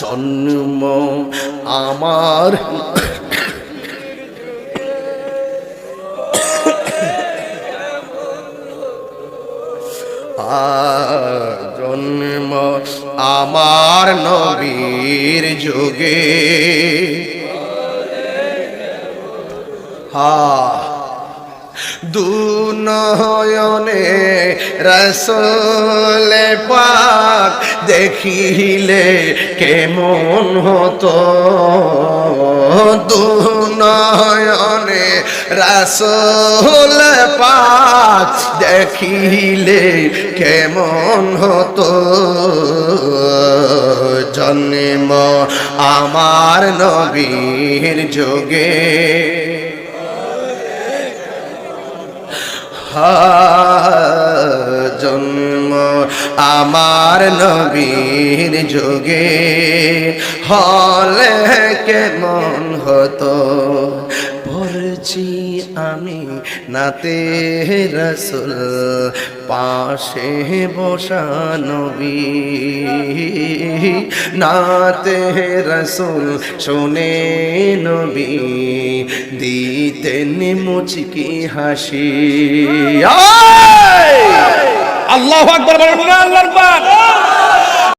জন্ম আমার। জন্ম আমার নবীর যুগে। হা দুনয়নে রসল পাক দেখিলে কেমন হতো? দুনয়নে রসল পাক দেখিলে কেমন হতো? জন্ম আমার নবীর যোগে হা জন্ম আমার নবীর যোগে হলে কেমন হতো? পড়ছি আমি নাতে রসুল, পাশে বসা নবী। নাতে রসুল, শোনে নবী। দিতেন মুচকি হাসি। আল্লাহ আকবর আল্লাহর পাক